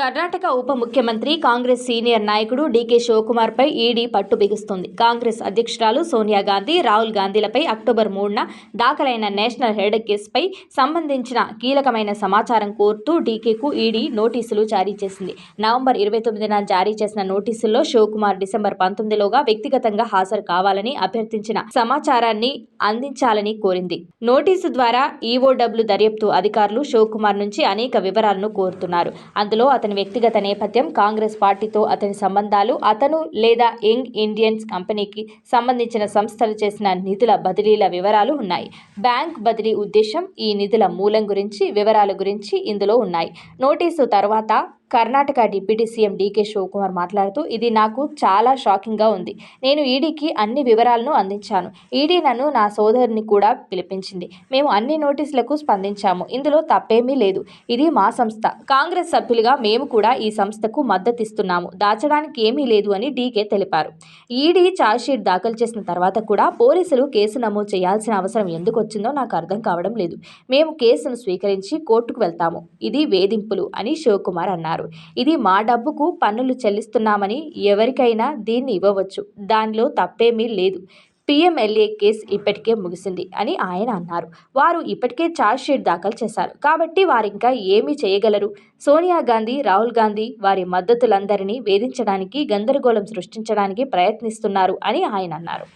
కర్ణాటక ఉప ముఖ్యమంత్రి కాంగ్రెస్ సీనియర్ నాయకుడు డీకే శివకుమార్పై ఈడీ పట్టు బిగుస్తుంది. కాంగ్రెస్ అధ్యక్షురాలు సోనియా గాంధీ రాహుల్ గాంధీలపై అక్టోబర్ మూడున దాఖలైన నేషనల్ హెడ్ కేసుపై సంబంధించిన కీలకమైన సమాచారం కోరుతూ డీకేకు ఈడీ నోటీసులు జారీ చేసింది. నవంబర్ ఇరవై తొమ్మిదిన జారీ చేసిన నోటీసుల్లో శివకుమార్ డిసెంబర్ పంతొమ్మిదిలోగా వ్యక్తిగతంగా హాజరు కావాలని అభ్యర్థించిన సమాచారాన్ని అందించాలని కోరింది. నోటీసు ద్వారా ఈఓడబ్ల్యూ దర్యాప్తు అధికారులు శివకుమార్ నుంచి అనేక వివరాలను కోరుతున్నారు. అందులో అతని వ్యక్తిగత నేపథ్యం కాంగ్రెస్ పార్టీతో అతని సంబంధాలు అతను లేదా యంగ్ ఇండియన్స్ కంపెనీకి సంబంధించిన సంస్థలు చేసిన నిధుల బదిలీల వివరాలు ఉన్నాయి. బ్యాంక్ బదిలీ ఉద్దేశం ఈ నిధుల మూలం గురించి వివరాల గురించి ఇందులో ఉన్నాయి. నోటీసు తర్వాత Karnataka deputy CM DK Shivakumar మాట్లాడుతూ ఇది నాకు చాలా షాకింగ్గా ఉంది. నేను ఈడీకి అన్ని వివరాలను అందించాను. ఈడీ నన్ను నా సోదరుని కూడా పిలిపించింది. మేము అన్ని నోటీసులకు స్పందించాము. ఇందులో తప్పేమీ లేదు. ఇది మా సంస్థ. కాంగ్రెస్ సభ్యులుగా మేము కూడా ఈ సంస్థకు మద్దతిస్తున్నాము. దాచడానికి ఏమీ లేదు అని డీకే తెలిపారు. ఈడీ ఛార్జ్షీట్ దాఖలు చేసిన తర్వాత కూడా పోలీసులు కేసు నమోదు చేయాల్సిన అవసరం ఎందుకు వచ్చిందో నాకు అర్థం కావడం లేదు. మేము కేసును స్వీకరించి కోర్టుకు వెళ్తాము. ఇది వేధింపులు అని శివకుమార్ అన్నారు. ఇది మా డబ్బుకు పన్నులు చెల్లిస్తున్నామని ఎవరికైనా దీన్ని ఇవ్వవచ్చు. దానిలో తప్పేమీ లేదు. పిఎంఎల్ఏ కేసు ఇప్పటికే ముగిసింది అని ఆయన అన్నారు. వారు ఇప్పటికే షీట్ దాఖలు చేశారు. కాబట్టి వారు ఇంకా ఏమీ చేయగలరు? సోనియా గాంధీ రాహుల్ గాంధీ వారి మద్దతులందరినీ వేధించడానికి గందరగోళం సృష్టించడానికి ప్రయత్నిస్తున్నారు అని ఆయన అన్నారు.